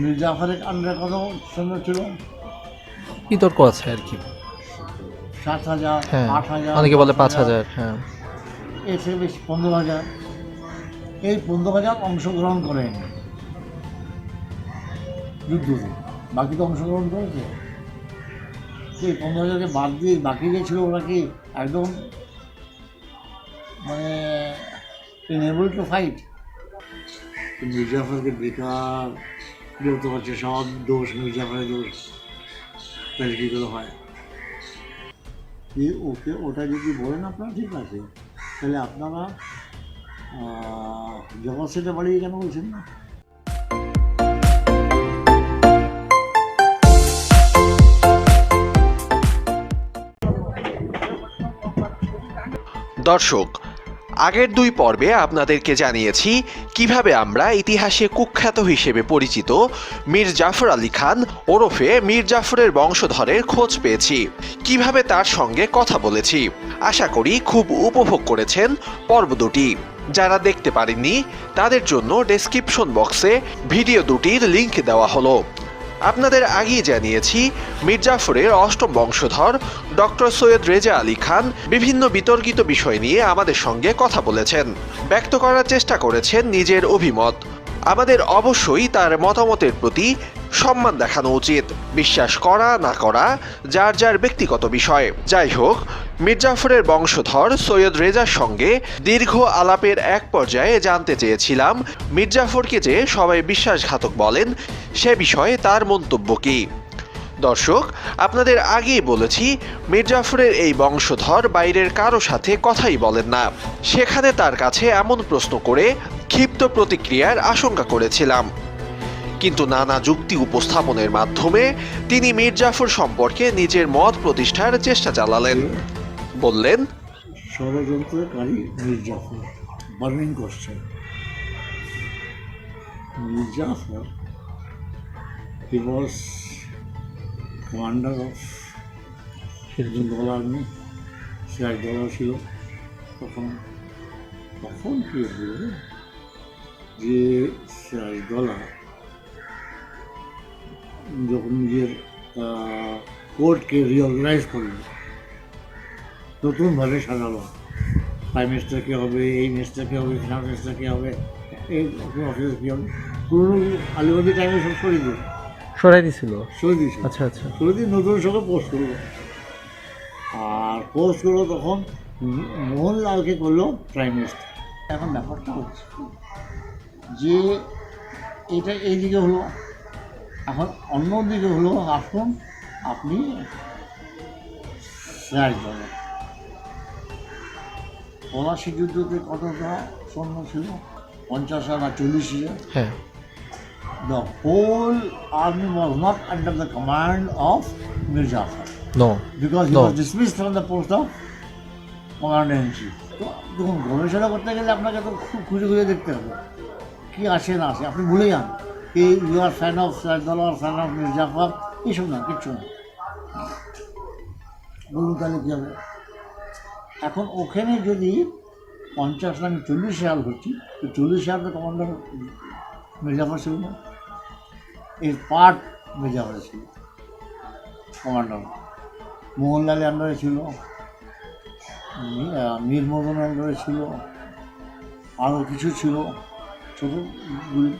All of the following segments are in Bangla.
মির্জাফরের আন্ডারে কত সৈন্য ছিল বিতর্ক আছে আর কি। সাত হাজার হ্যাঁ আট হাজার অনেকে বলে পাঁচ হাজার। হ্যাঁ। এর থেকে বেশি পনেরো হাজার। এই পনেরো হাজার অংশগ্রহণ করেন। যুদ্ধতে বাকি তো অংশগ্রহণ করেছে। সেই পনেরো হাজারকে বাদ দিয়ে বাকি যে ছিল ওরা কি একদম মানে এনেবল টু ফাইট মির্জাফরকে বেকার বিরক্ত হচ্ছে সব দোষ মির্জাফরের দোষ। তাহলে কী করে হয়? ওকে, ওটা যদি বলেন আপনারা, ঠিক আছে। তাহলে আপনারা জগৎ সেটা বাড়িয়ে কেন বলছেন না? দর্শক আগের দুই পর্বে আপনাদেরকে জানিয়েছি কীভাবে আমরা ইতিহাসে কুখ্যাত হিসেবে পরিচিত মীর জাফর আলী খান ওরফে মীর জাফরের বংশধরের খোঁজ পেয়েছি। কীভাবে তার সঙ্গে কথা বলেছি। আশা করি খুব উপভোগ করেছেন পর্ব দুটি। যারা দেখতে পারেননি, তাদের জন্য ডেসক্রিপশন বক্সে ভিডিও দুটির লিংক দেওয়া হলো। আপনাদের আগেই জানিয়েছি, মির্জাফরের অষ্টম বংশধর ডক্টর সৈয়দ রেজা আলী খান বিভিন্ন বিতর্কিত বিষয় নিয়ে আমাদের সঙ্গে কথা বলেছেন। ব্যক্ত করার চেষ্টা করেছেন নিজের অভিমত। আমাদের অবশ্যই তার মতামতের প্রতি সম্মান দেখানো উচিত, বিশ্বাস করা না করা যার যার ব্যক্তিগত বিষয়। যাই হোক, মির্জাফরের বংশধর সৈয়দ রেজার সঙ্গে দীর্ঘ আলাপের এক পর্যায়ে জানতে চেয়েছিলাম, মির্জাফরকে যে সবাই বিশ্বাসঘাতক বলেন, সে বিষয়ে তার মন্তব্য কী? দর্শক, আপনাদের আগেই বলেছি, মির্জাফরের এই বংশধর বাইরের কারও সাথে কথাই বলেন না। সেখানে তার কাছে এমন প্রশ্ন করে ক্ষিপ্ত প্রতিক্রিয়ার আশঙ্কা করেছিলাম। কিন্তু নানা যুক্তি উপস্থাপনের মাধ্যমে তিনি মির্জাফর সম্পর্কে নিজের মত প্রতিষ্ঠার চেষ্টা চালালেন। বললেন, ষড়যন্ত্রকারী মির্জাফর বার্নিং করছে Mir Jafar he was commander of Bengal army Siraj দলাও ছিল। তখন তখন কি হলো যে সিরাজ দলা যখন নিজের কোর্টকে রিঅর্গানাইজ করল নতুনভাবে সাজালো। প্রাইম মিনিস্টার কে হবে এই মিনিস্টার কে হবে ফিনান্স মিনিস্টার কে হবে এই অফিস কী হবে। পুরোনো আলিবাদি টাইমে সব সরিয়ে দিল সরাই দিছিল সরিয়ে দিয়েছে। আচ্ছা আচ্ছা। সরিয়ে দিয়ে নতুন সঙ্গে পোস্ট করল। আর পোস্ট করল তখন মোহনলালকে করল প্রাইম মিনিস্টার এখন ব্যাপারটা হচ্ছে যে এটা এইদিকে হলো। এখন অন্য দিকে হলো আসুন আপনি দলের পলাশি যুদ্ধতে কতটা সৈন্য ছিল? পঞ্চাশ হাজার চল্লিশ হাজার? হ্যাঁ। The whole army was not under the command of Mir Jafar no because he No. was dismissed from the post of commander in chief. তো দেখুন গবেষণা করতে গেলে আপনাকে তো খুব খুঁজে খুঁজে দেখতে হবে। কি আসে না আসে আপনি ভুলে যান। এই you are fan of Saidullah fan of Mir Jafar এইসব না, কিচ্ছু না। বলুন তাহলে কী হবে? এখন ওখানে যদি পঞ্চাশ আমি চল্লিশ সাল হচ্ছি তো চল্লিশ সাল তো কমান্ডার মির্জাফর ছিল না। এর পার্ট মির্জাফর ছিল, কমান্ডার। মোহনলালের আন্ডারে ছিল মীর মদন আন্ডারে ছিল আরও কিছু ছিল ছোটোগুলি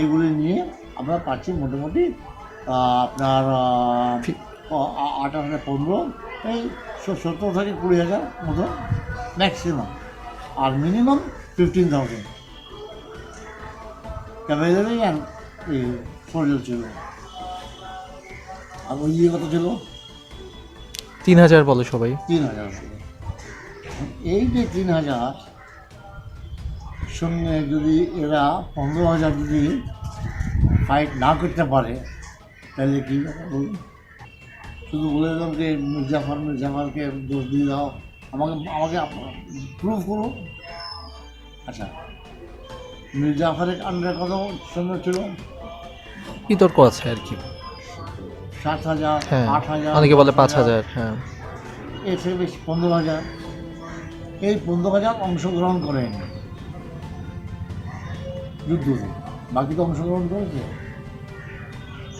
এইগুলি নিয়ে আমরা পাচ্ছি মোটামুটি আপনার আট হাজার পনেরো এই সত্তর থেকে কুড়ি হাজার মতো ম্যাক্সিমাম আর মিনিমাম ফিফটিন থাউজেন্ড ক্যামেরারি অ্যান্ড সোলজার ছিল। আর ওই দিকে কত ছিল? তিন হাজার বলে সবাই। তিন হাজার ছিল। এই যে তিন হাজার সঙ্গে যদি এরা পনেরো হাজার যদি ফাইট না করতে পারে তাহলে কী বলুন শুধু বলে দিলাম যে মির্জাফর মির্জাফরকে দোষ দিয়ে দাও। আমাকে আমাকে প্রুভ করো। আচ্ছা মির্জাফরের আন্ডারে কত সৈন্য ছিল? বিতর্ক আছে আর কি। সাত হাজার হ্যাঁ আট হাজার অনেকে বলে পাঁচ হাজার। হ্যাঁ। থেকে বেশি পনেরো হাজার। এই পনেরো হাজার অংশগ্রহণ করেন যুদ্ধতে বাকি তো অংশগ্রহণ করেছে।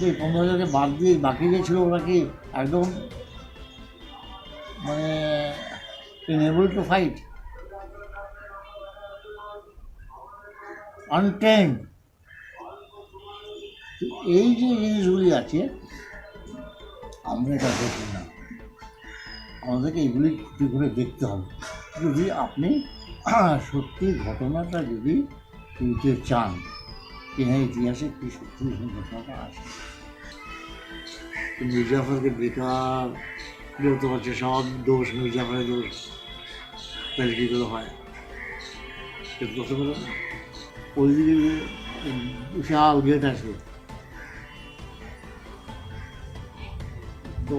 এই পনেরো জনকে বাদ দিয়ে বাকি যে ছিল ওরা কি একদম মানে এনেবল টু ফাইট আনটেন এই যে জিনিসগুলি আছে, আমরা এটা দেখি না। আমাদেরকে এগুলি করে দেখতে হবে। যদি আপনি সত্যি ঘটনাটা যদি তুলতে চান হ্যাঁ ইতিহাসে কী সত্যি আছে মির্জাফরকে বেকার বলতে পারছে সব দোষ মির্জাফরের দোষ তাহলে কী করে হয় সেটা না ওইদিকে যে বিশাল গেট আছে তো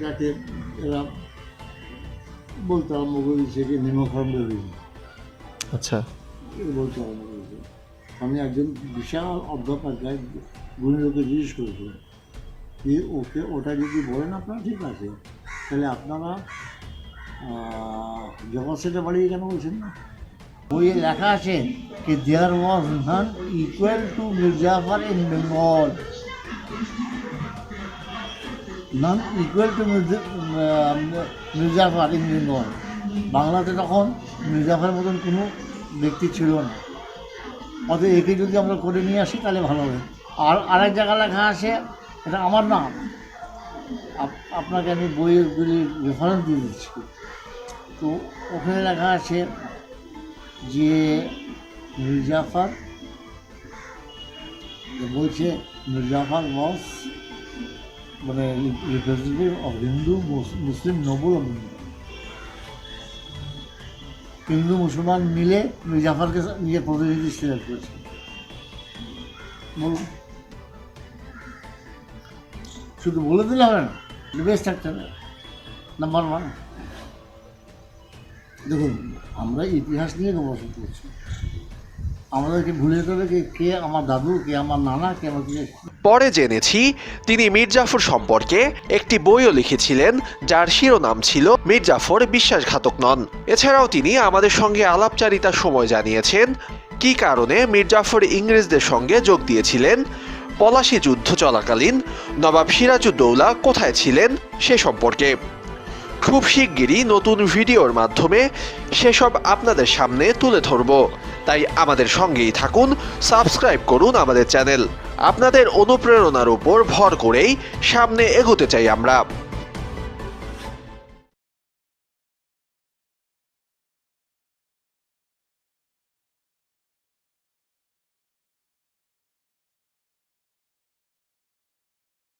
যাতে এরা বলতে করেছে যে নিমখণ্ড হয়েছে আচ্ছা বলতে করেছে আমি একজন বিশাল অধ্যাপকায় গুণীলোকে জিজ্ঞেস করেছিলাম। যে ওকে ওটা যদি বলেন আপনারা, ঠিক আছে। তাহলে আপনারা জগৎ সেটা বাড়িয়ে কেন বলছেন? না বইয়ে লেখা আছে যে there was none equal to Mir Jafar in Bengal none equal to Mir Jafar in Bengal বাংলাতে তখন মির্জাফার মতন কোনো ব্যক্তি ছিল না। অতএব একে যদি আমরা করে নিয়ে আসি, তাহলে ভালো হবে। আর আরেক জায়গায় লেখা আছে, এটা আমার নাম। আপ- আপনাকে আমি বইয়েরগুলি রেফারেন্স দিয়ে দিচ্ছি। তো ওখানে লেখা আছে যে মির্জাফার বলছে মির্জাফার ওয়াজ মানে representative of Hindu Muslim noble India Hindu মুসলমান মিলে মির্জাফারকে নিজের প্রতিনিধি সিলেক্ট করেছে। বলুন। শুধু বলে দিলে হবে না বেশ একটা নাম্বার ওয়ান দেখুন, আমরা ইতিহাস নিয়ে গবেষণা করছি। আমাদেরকে ভুলে যেতে হবে কে আমার দাদু, কে আমার নানা, কে আমার পরে জেনেছি তিনি মির্জাফর সম্পর্কে একটি বইও লিখেছিলেন, যার শিরোনাম ছিল মির্জাফর বিশ্বাসঘাতক নন। এছাড়াও তিনি আমাদের সঙ্গে আলাপচারিতার সময় জানিয়েছেন, কী কারণে মির্জাফর ইংরেজদের সঙ্গে যোগ দিয়েছিলেন, পলাশী যুদ্ধ চলাকালীন নবাব সিরাজউদ্দৌলা কোথায় ছিলেন সে সম্পর্কে। খুব শিগগিরই নতুন ভিডিওর মাধ্যমে সেসব আপনাদের সামনে তুলে ধরব। তাই আমাদের সঙ্গেই থাকুন, সাবস্ক্রাইব করুন আমাদের চ্যানেল। আপনাদের অনুপ্রেরণার উপর ভর করেই সামনে এগোতে চাই আমরা।